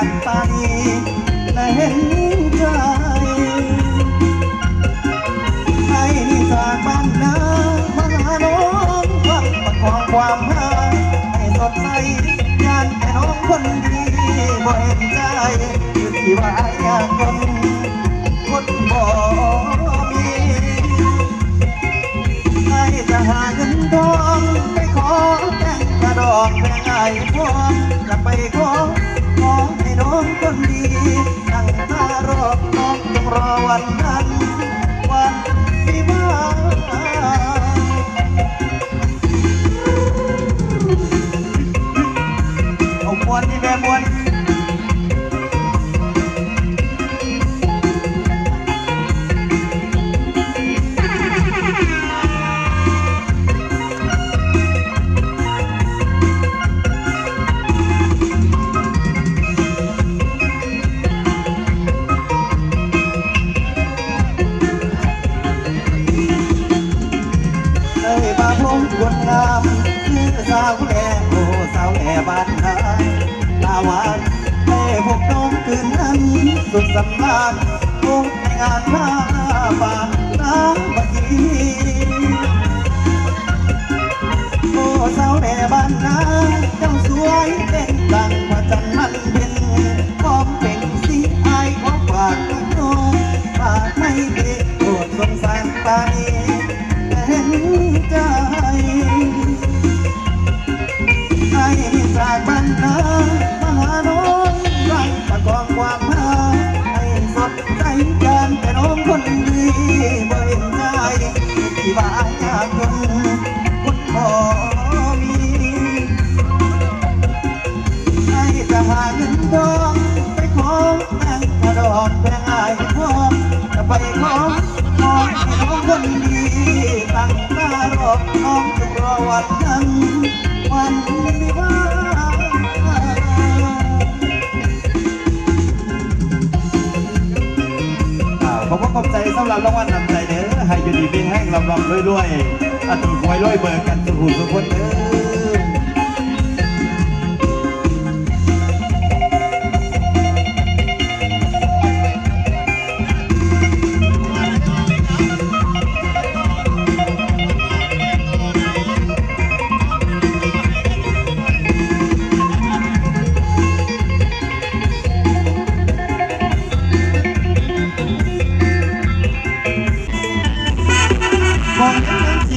เห็นใจไอ้จากบ้านนามาน้องฟังประคองความหาให้สดใสยานแต่น้องคนดีบ่เห็นใจอยู่ที่ว่าอยากคนคนบ่มีใครจะหาเงินทองไปขอแต่งกระดองแบ่งไอ้พวงจะไปขอ น้องคนดีตั้งตารอน้องต้องรอวันนั้น สุดสำราญพบในงานผ้าบานน้ำบักีโอ้สาวแหล่บ้านนาเจ้าสวยเด่ ที่ายากจนคนบ่มีไอ้จะหาเงินทองไปขอแบ่งกระดอกแบ่งไอ้ทอมจะไปขอขอให้น้องคนดีตั้งตารอน้องจงรอวันนั้นวันวิวาขอบคุณขอบใจสำหรับรางวัลนำใจเด้ อให้อยู่ดีมีแห้งลำลำรวยด้วยอัตุควยรวยเบิกกันสุขุสุขคนเด้อ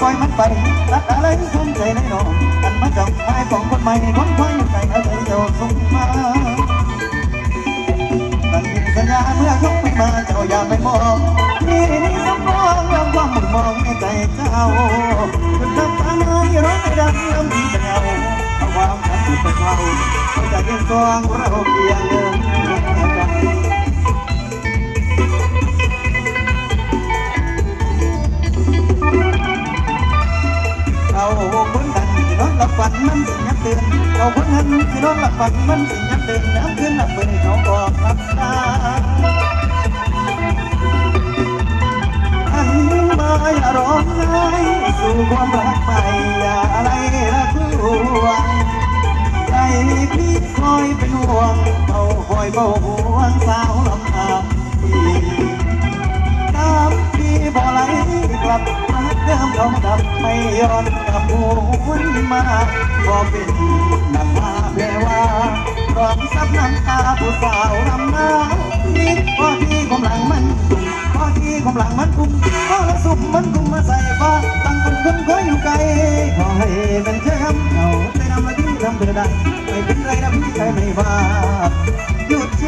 ปล่อยมันไปรักอะไรทุ่มใจในน้องกันมาจับไม้ของคนใหม่คนคอยใจเอาใจเจ้าสมมาตั้งยินสัญญาเมื่อเขาไม่มาเจ้าอย่าไปมองนี่นี่สมองเรื่องความมุนมองในใจเจ้าคุณทำตาหน้าร้องไม่ดังลำดีจะเงาเอาความรักที่เป็นเราเราจะยังสองเราเพียงเดิน กันเอาคนดังที่นอนหลับฝันมันสิยับตื่นเอาคนนั้นที่นอนหลับฝันมันสิยับตื่นน้ำขึ้นหลับเปิดเขาบอกหลับตาอันมาอย่าร้องไห้สู่ความรักใหม่อย่าอะไรละทุวงใจพี่คอยเป็นห่วงเบาคอยเบาห่วงสาวลำอาพี่น้ำพี่บ่ไหลกลับ เดิมเขาดับไม่ย้อนกลับหวนมาบ่เป็นน้ำมาแปลว่าร้องซับน้ำตาผู้สาวลำนาพี่พอที่กำลังมันตุ่มพอที่กำลังมันกุมพอละสุมมันกุมมาใส่ฟ้าตั้งคนคนคอยอยู่ไกลขอให้เป็นแชมป์เอาใจนำมาที่ทำเดือดไม่เป็นไรนะพี่ใจไม่ว่าหยุดเช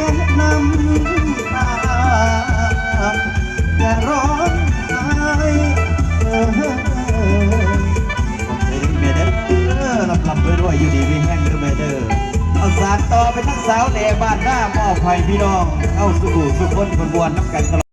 ็ดน้ำตาอ วยอยู่ดีมีแห้งเด้อแม่เด้อเอาสารต่อไปทั้งสาวแหน่บ้านหน้ามอบให้พี่น้อง เข้าสู่สุขคนคนบวนน้ำกันตลอด